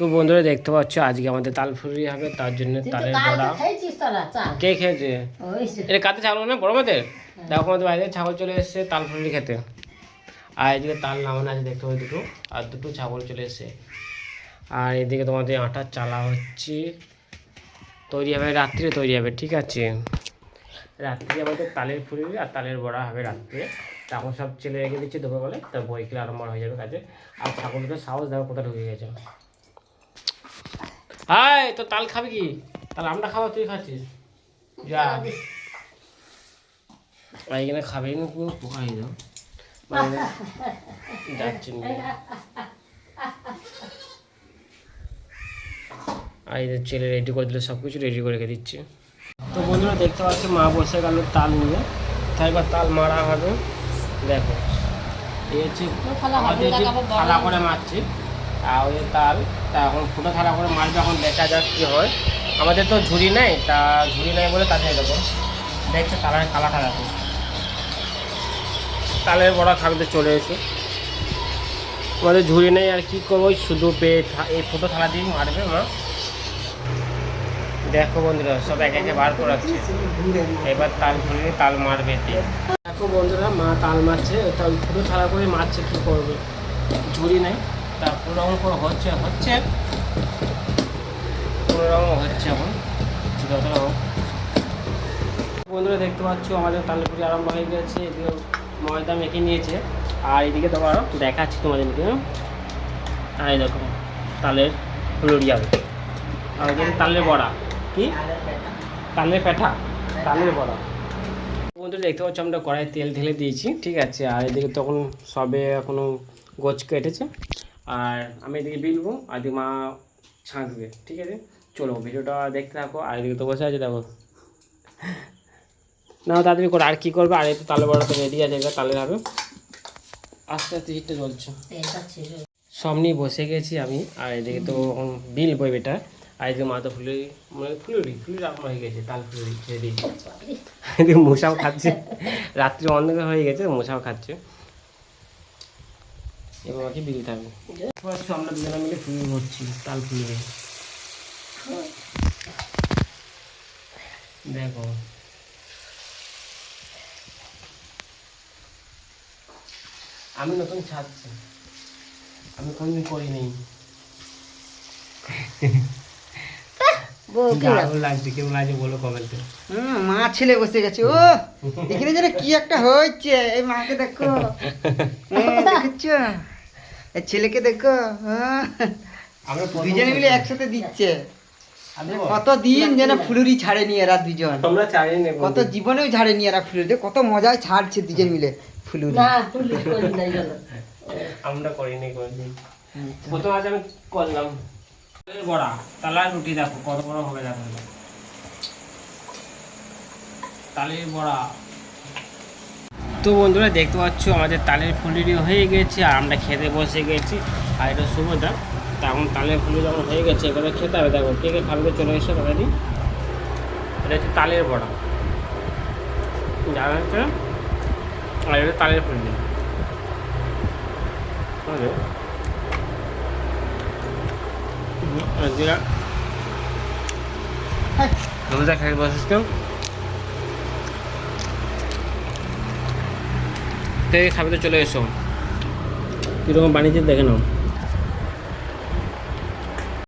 তো বন্ধুরা দেখতে পাচ্ছ আজকে আমাদের তাল ফুরি হবে তার জন্য তালের বড়া। তোরা কে খেয়েছে? এটা কাতে ছাগল না বড় মাদের? দেখো আমাদের বাইরে ছাগল চলে এসেছে তাল ফুরি খেতে। আর এদিকে তাল নামানো আছে দেখতে পাবে দুটো আর দুটো ছাগল চলে এসেছে। আর এদিকে তোমাদের আটার চালা হচ্ছে। তৈরি হবে রাত্রে তৈরি হবে ঠিক আছে? রাত্রে আমাদের তালের ফুরি আর তালের বড়া হবে রাত্রে। তখন সব ছেলে রেখে দিচ্ছে দুপুরবেলায় তা বইকেল আরম্ভ হয়ে যাবে কাজে। আর ছাগল দুটো সাহস দেখো কোথায় ঢুকে গেছে। তো তাল খাবি কি? তাহলে আমরা খাব তুই খাচ্ছিস? যা। আর এখানে খাবে না কোনো পোকা হয়ে যাও মানে যাচ্ছে আর এদের ছেলে রেডি করে দিলে সব কিছু রেডি করে রেখে দিচ্ছে। তো বন্ধুরা দেখতে পাচ্ছি মা বসে গেল তাল নিয়ে। তাই এবার তাল মারা হবে। দেখো। এই হচ্ছে থালা করে মারছে। ওই তাল, তা এখন ফুটো থালা করে মারবে এখন দেখা যাক কী হয়, আমাদের তো ঝুড়ি নেই, তা ঝুড়ি নেই বলে তাতে দেবো। দেখছে তালের কালাটা দেখো। তালের বড়া খাবিতে চলে এসে। আমাদের ঝুড়ি নেই আর কি করব শুধু পেয়ে এই ফুটো থালা দিয়ে মারবে মা। দেখো বন্ধুরা, সব একে একে বার করাচ্ছে। এবার তাল ঝুড়ি তাল মারবে দেখো বন্ধুরা, মা তাল মারছে, তা ওই ফুটো থালা করে মারছে, কী করবে? ঝুড়ি নেই। তা কোনো করে হচ্ছে হচ্ছে। কোনো হচ্ছে এখন যত রকম বন্ধুরা, দেখতে পাচ্ছ, আমাদের তালপুরি আরম্ভ হয়ে গেছে। এদিকে ময়দা মেখে নিয়েছে। আর এদিকে তোমার দেখাচ্ছি তোমাদেরকে। আর দেখো, তালের ফুলুরিয়াল আর এদিকে তালের বড়া। কি? তালের পেঠা। তালের বড়া। বন্ধুরা, দেখতে পাচ্ছ, আমরা কড়াই তেল ঢেলে দিয়েছি, ঠিক আছে? আর এদিকে তখন সবে এখনও গোছ কেটেছে। আর আমি এদিকে বিলবো আর এদিকে মা ছাঁকবে, ঠিক আছে? চলো, ভিডিওটা দেখতে থাকো, আর এদিকে তো বসে আছে, দেখো। না, তাড়াতাড়ি করে, আর কী করবে? আর এই তালে বড়া তো রেডি আছে, এবার তালে হবে। আস্তে আস্তে হিটটা। সব নিয়ে বসে গেছি আমি, আর এদিকে তো বিল বই বেটা আর এদিকে মা তো ফুলি মানে ফুলুরি ফুলুরি আরম্ভ হয়ে গেছে, তাল ফুলুরি রেডি এদিকে মশাও খাচ্ছে। রাত্রি অন্ধকার হয়ে গেছে, মশাও খাচ্ছে। এবার বাকি বিল থাকবে আচ্ছা, আমরা দুজনে মিলে ফুলুরি ভরছি তাল ফুলুরি দেখো। আমি নতুন ছাড়ছি। আমি কোনদিন করিনি। বউ কি লাগছে কেমন লাগছে বলো কমেন্টে হুম, মা ছেলে বসে গেছে ও! এখানে যেন কি একটা হচ্ছে এই মাকে দেখো। দেখেছ ছেলেকে দেখো হ্যাঁ। দুজনে মিলে একসাথে দিচ্ছে। কত দিন যেন ফুলুরি ছাড়েনি এরা দুজন। তোমরা চাই নেব কত জীবনেও ছাড়েনি এরা ফুলুরি কত মজায় ছাড়ছে দুজন মিলে ফুলুরি। আমরা করিনি কোনদিন প্রথম আজ আমি করলাম। বড়া তালার রুটি দেখো কত বড় হবে দেখো। তালের বড়া তো বন্ধুরা দেখতে পাচ্ছ আমাদের তালের ফুলুরি হয়ে গেছে আর আমরা খেতে বসে গেছি। আর এটা সুভদ্রা তা এখন তালের ফুলুরি যখন হয়ে গেছে এবারে খেতে হবে। দেখো কে কে খাবে চলে এসে অলরেডি এটা হচ্ছে তালের বড়া। জানা হচ্ছে আর এটা তালের ফুলুরি Olha. Dia. Vamos estão? খাবে তো চলে এসো কীরকম বানিয়েছে দেখে নাও